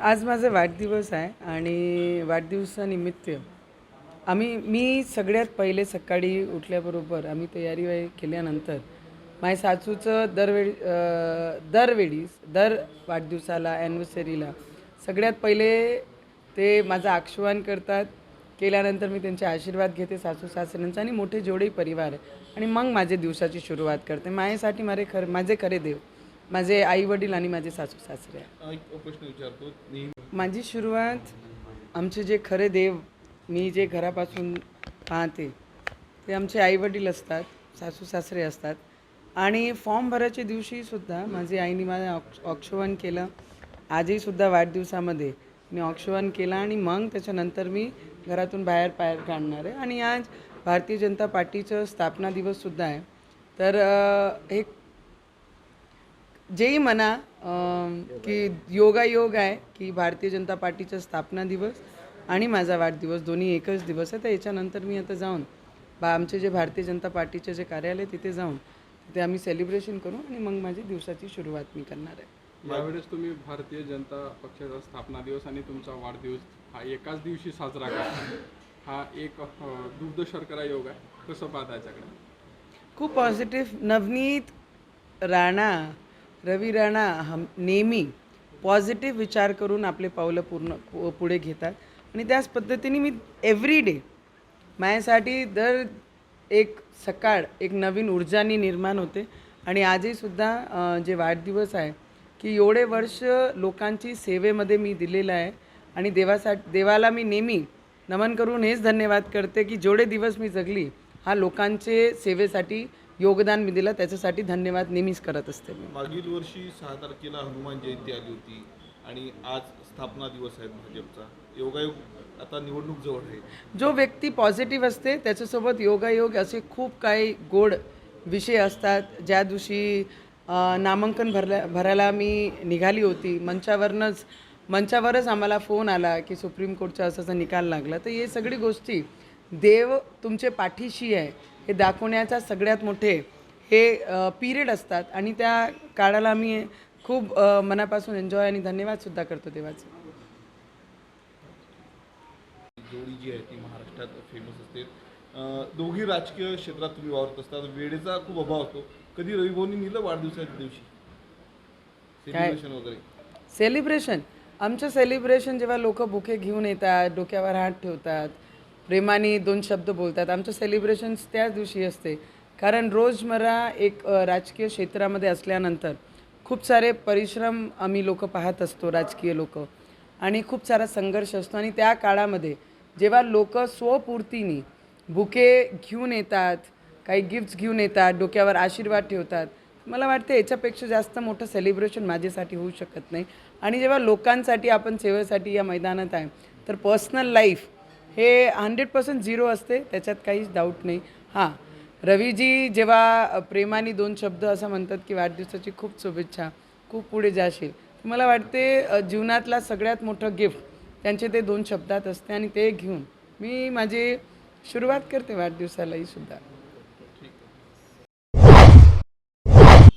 आज माझा वाढदिवस आहे आणि वाढदिवसानिमित्त आम्ही मी सगळ्यात पहिले सकाळी उठल्याबरोबर आम्ही तयारी केल्यानंतर माझ्या सासूचं दरवेळी दरवेळीस दरवेळी दर वाढदिवसाला ॲनिव्हर्सरीला सगळ्यात पहिले ते माझं आक्षवान करतात. केल्यानंतर मी त्यांचे आशीर्वाद घेते सासू सासऱ्यांचा आणि मोठे जेवढेही परिवार आहे. आणि मग माझ्या दिवसाची सुरुवात करते. माझ्यासाठी माझे खर माझे खरे देव. माझे आई वडील आणि माझे सासू सासरे. एक प्रश्न विचारतो. माझी सुरुवात आमचे जे खरे देव मी जे घरापासून पाहते ते आमचे आईवडील असतात सासू सासरे असतात. आणि फॉर्म भरायच्या दिवशीसुद्धा माझी आईने माझं ऑक्ष ऑक्षवन केलं. आजही सुद्धा वाढदिवसामध्ये मी ऑक्षवन केलं आणि मग त्याच्यानंतर मी घरातून बाहेर पायर काढणार आहे. आणि आज भारतीय जनता पार्टीचं स्थापना दिवससुद्धा आहे. तर हे जेही म्हणा की योगायोग आहे की भारतीय जनता पार्टीचा स्थापना दिवस आणि माझा वाढदिवस दोन्ही एकच दिवस आहे तर याच्यानंतर मी आता जाऊन बा आमचे जे भारतीय जनता पार्टीचे जे कार्यालय तिथे जाऊन तिथे आम्ही सेलिब्रेशन करू आणि मग माझी दिवसाची सुरुवात मी करणार आहे. यावेळेस तुम्ही भारतीय जनता पक्षाचा स्थापना दिवस आणि तुमचा वाढदिवस हा एकाच दिवशी साजरा करता हा एक दुग्ध शर्करा योग आहे. कसं पाहता याच्याकडे? खूप पॉझिटिव्ह नवनीत राणा रवी राणा हम नेहमी पॉझिटिव्ह विचार करून आपले पावलं पूर्ण पु- पुढे घेतात. आणि त्याच पद्धतीने मी एव्हरी डे माझ्यासाठी दर एक सकाळ एक नवीन ऊर्जानी निर्माण होते. आणि आजही सुद्धा जे वाढदिवस आहे की एवढे वर्ष लोकांची सेवेमध्ये मी दिलेलं आहे. आणि देवासाठी देवाला मी नेहमी नमन करून हेच धन्यवाद करते की जेवढे दिवस मी जगली हा लोकांचे सेवेसाठी योगदान मी दिलं त्याच्यासाठी धन्यवाद नेहमीच करत असते मी. मागील वर्षी सहा तारखेला हनुमान जयंती आली होती आणि आज स्थापना दिवस आहे भाजपचा. योगायोग आता निवडणूक जवळ आहे. जो व्यक्ती पॉझिटिव्ह असते त्याच्यासोबत योगायोग असे खूप काही गोड विषय असतात. ज्या दिवशी नामांकन भरल्या भरायला मी निघाली होती मंचावरनंच मंचावरच आम्हाला फोन आला की सुप्रीम कोर्टचा असाचा निकाल लागला. तर हे सगळी गोष्टी देव तुमचे पाठीशी आहे. हे दाखवण्याचा सगळ्यात मोठे हे पिरियड असतात. आणि त्या काळाला मी खूप मनापासून एन्जॉय आणि धन्यवादसुद्धा करतो देवाचे. जोडी जी आहे ती महाराष्ट्रात फेमस असते. दोघी राजकीय क्षेत्रात तुम्ही वावरत असतात. वेळेचा खूप अभाव असतो. कधी रविभाऊनी नेलं वाढदिवसाच्या दिवशी? सेलिब्रेशन वगैरे. सेलिब्रेशन आमचं सेलिब्रेशन जेव्हा लोक बुके घेऊन येतात डोक्यावर हात ठेवतात प्रेमाने दोन शब्द बोलतात. आमचं सेलिब्रेशन्स त्याच दिवशी असते. कारण रोजमर्रा एक राजकीय क्षेत्रामध्ये असल्यानंतर खूप सारे परिश्रम आम्ही लोक पाहत असतो राजकीय लोक. आणि खूप सारा संघर्ष असतो. आणि त्या काळामध्ये जेव्हा लोक स्वपूर्तीने बुके घेऊन येतात काही गिफ्ट्स घेऊन येतात डोक्यावर आशीर्वाद ठेवतात मला वाटतं याच्यापेक्षा जास्त मोठं सेलिब्रेशन माझ्यासाठी होऊ शकत नाही. आणि जेव्हा लोकांसाठी आपण सेवेसाठी या मैदानात आहे तर पर्सनल लाईफ हे हंड्रेड पर्सेंट झिरो असते त्याच्यात काहीच डाऊट नाही. हां रवीजी जेव्हा प्रेमाने दोन शब्द असं म्हणतात की वाढदिवसाची खूप शुभेच्छा खूप पुढे जाशील. मला वाटते जीवनातला सगळ्यात मोठं गिफ्ट त्यांचे ते दोन शब्दात असते आणि ते घेऊन मी माझी सुरुवात करते वाढदिवसालाही सुद्धा.